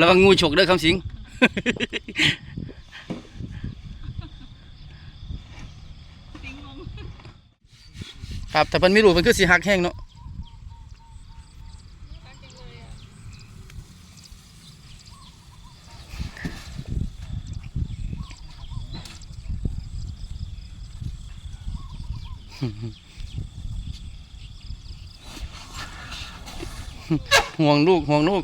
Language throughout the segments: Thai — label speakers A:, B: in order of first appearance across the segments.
A: ระวังงูฉกเด้อคำสิง ครับแต่มันไม่รู้มันคือสีหักแห้งเนาะห่วงลูกห่วงลูก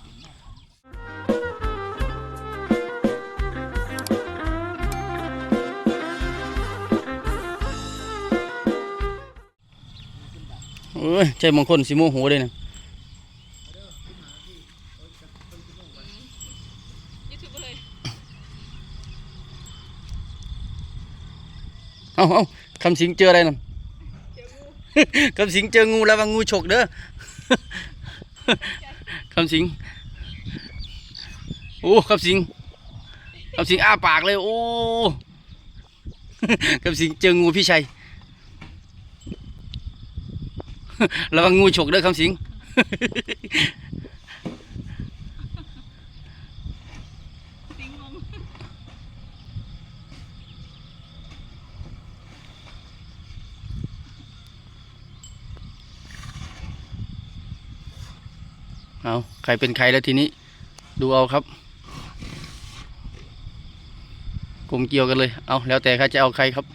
A: เอ้ยใจมงคลสิโมโหเลยนะ
B: ยูทูบเลย
A: เอาเอาคำสิงเจออะไรนั่น
B: เจองู
A: คำสิงเจองูระวังงูฉกเด้อคำสิงโอ้คำสิงคำสิงอ้าปากเลยโอ้คำสิงเจองูพี่ชัย ระวังงูฉกเด้อคำสิง
B: สิงงง
A: เอาใครเป็นใครแล้วทีนี้ ดูเอาครับกลมเกี่ยวกันเลย เอาแล้วแต่ใครจะเอาใครครับ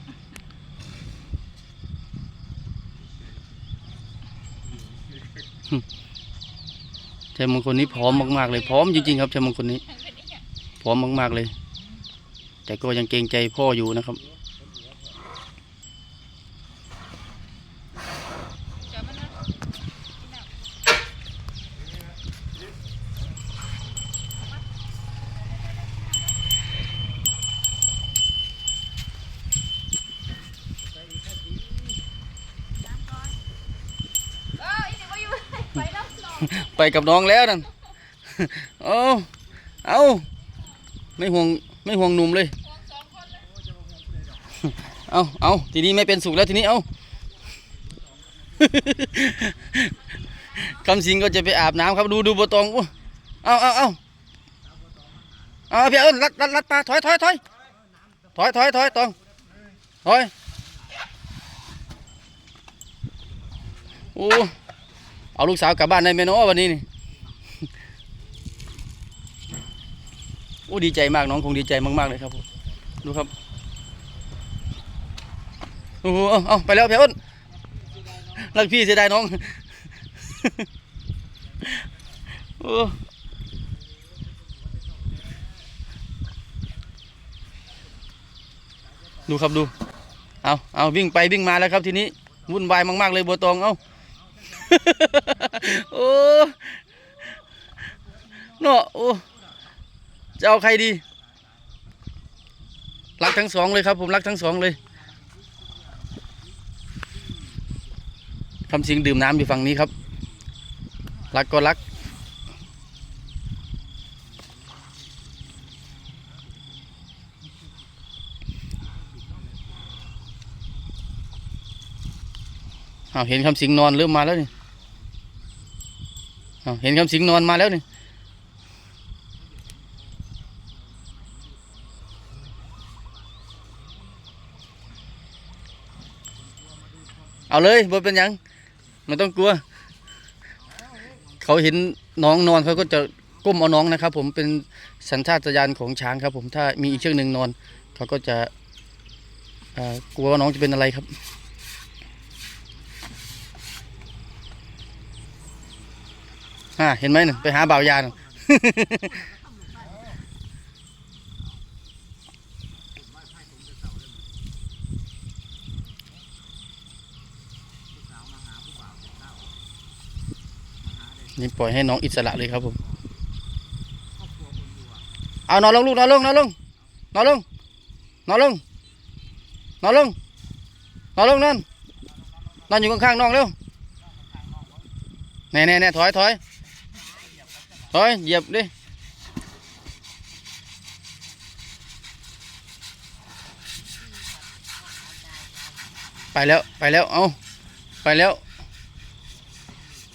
A: ใจมงคลนี้พร้อมมากๆเลยพร้อมจริงๆครับใจมงคลนี้
B: ทางเป็นนี่อะ
A: พร้อมมากๆเลย แต่ก็ยังเกรงใจพ่ออยู่นะครับ
B: จอมันนะกินน้ำ เอออีนี่ก็อยู่ ไป
A: กับน้องแล้วนั่นเอาเอาไม่ห่วงไม่ห่วงหนุ่มเลย
B: ห่วงสองคนเอา
A: เอาทีนี้ไม่เป็นสุขแล้วทีนี้เอาคำสิงก็จะไปอาบน้ำครับดูดูบัวตองอู้เอาเอาเอาเอาพี่เอิญรัดรัดรัดปลาถอยถอยถอยถอยถอยถอยตองถอยโอ้ เอาลูกสาวกลับบ้านได้ไหมเนาะวันนี้นี่โอ้ดีใจมากน้องคงดีใจมากๆเลยครับดูครับโอ้โหเอาเอาไปแล้วเพี่อ้นรักพี่เสียดายน้องโอ้ดูครับดู เอาเอาวิ่งไปวิ่งมาแล้วครับทีนี้วุ่นวายมากๆเลยบัวตอง เอ้า โอ้เนาะโอ้จะเอาใครดี รักทั้งสองเลยครับผมรักทั้งสองเลยคำสิงดื่มน้ำอยู่ฝั่งนี้ครับ รักก็รักเห็นคำสิงนอนเริ่มมาแล้วนี่ เห็นคำสิงนอนมาแล้วนี่เอาเลยบ่เป็นยังไม่ต้องกลัว เขาเห็นน้องนอนเขาก็จะก้มเอาน้องนะครับ ผมเป็นสัญชาตญาณของช้างครับ ผมถ้ามีอีกเชือกหนึ่งนอน เขาก็จะกลัวว่าน้องจะเป็นอะไรครับ อ่าเห็นไหมน่ไปหาบ่าวยาน่ะนี่ปล่อยให้น้องอิสระเลยครับผม เอานอนลงลูกนอนลงนอนลงนอนลงนอนลงนอนลงนอนลงนั่นนอนอยู่ข้างๆน้องเร็วแน่แน่แน่ถอยถอย ถอยเหยียบดิไปแล้วไปแล้วเอาไปแล้ว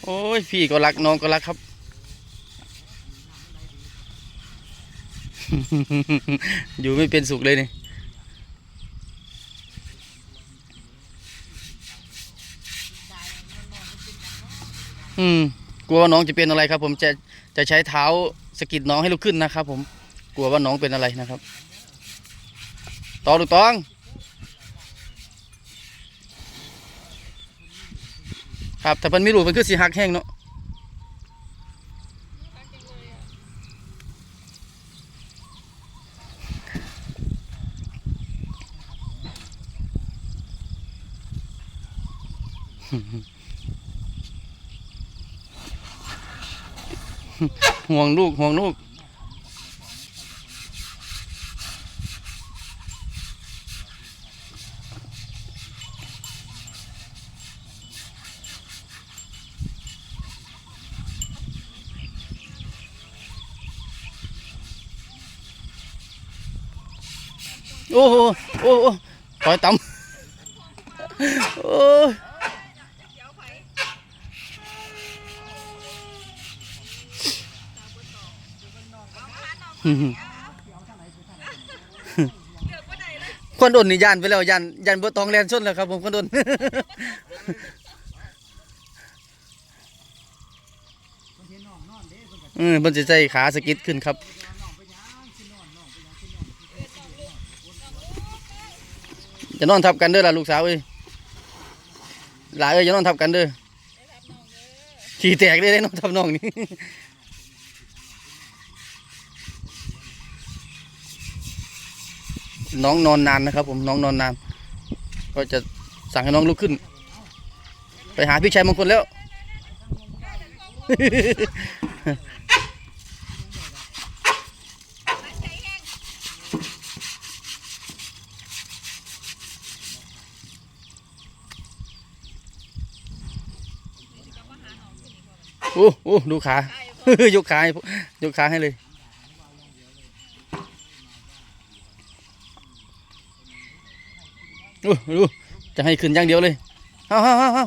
A: โอ้ยพี่ก็รักน้องก็รักครับ อยู่ไม่เป็นสุขเลยนี่อืม กลัวว่าน้องจะเป็นอะไรครับ ผมจะจะใช้เท้าสะกิดน้องให้ลุกขึ้นนะครับ ผมกลัวว่าน้องเป็นอะไรนะครับตองลูกตองครับแต่มันไม่รู้มันคือสีหักแห้งเนาะ
B: อะ
A: ห่วงลูกห่วงลูกโอ้โหโอ้โหปล่อยต่ำโอ้ย
B: เดี๋ยวไผเดือกบ่ได้เลย
A: คนโดนนี่ยันไปแล้วยันยันเบอร์ตองแลนชนแล้วครับ ผมคนโดนเออมันจะใจขาสกิดขึ้นครับจะนอนทับกันเด้อล่ะลูกสาวเอ้ยหลาเอ้ยจะนอนทับกันเด้อ
B: ได้รับน้องเด้อ
A: ขี่แตกได้ได้นอนทับน้องนี่ น้องนอนนานนะครับ ผมน้องนอนนาน ก็จะสั่งให้น้องลุกขึ้น ไปหาพี่ชายมงคลแล้ว โอ้โอ้ดูขายกขาให้ยกขาให้เลย ดูดูจะให้ขึ้นอย่างเดียวเลยเฮ้าเฮาเฮ้าเฮ้า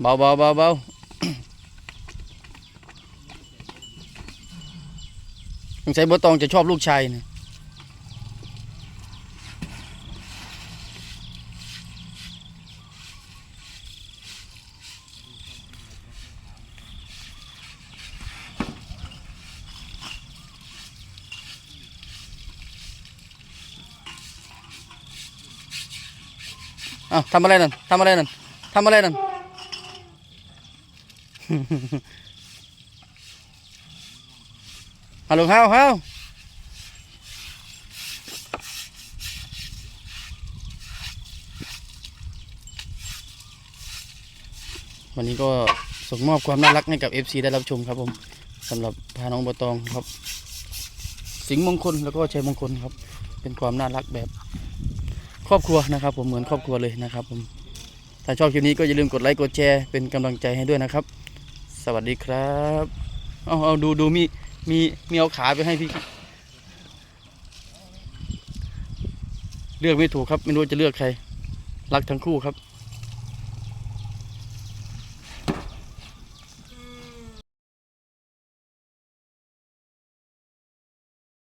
A: เบาเบาเบาเบาสงสัยบัวตองจะชอบลูกชายนะ อ้าวทำอะไรนั่นทำอะไรนั่นทำอะไรนั่นฮัลโหลฮาวฮาววันนี้ก็ส่งมอบความน่ารักให้กับ FC ได้รับชมครับผมสำหรับพาน้องบตองครับ สิงห์มงคลแล้วก็ชัยมงคลครับ เป็นความน่ารักแบบ ครอบครัวนะครับผมเหมือนครอบครัวเลยนะครับผมถ้าชอบคลิปนี้ก็อย่าลืมกดไลค์กดแชร์เป็นกำลังใจให้ด้วยนะครับ สวัสดีครับเอาเอาดูดูมีมีมีเอาขาไปให้พี่เลือกไม่ถูกครับ ไม่รู้จะเลือกใคร รักทั้งคู่ครับ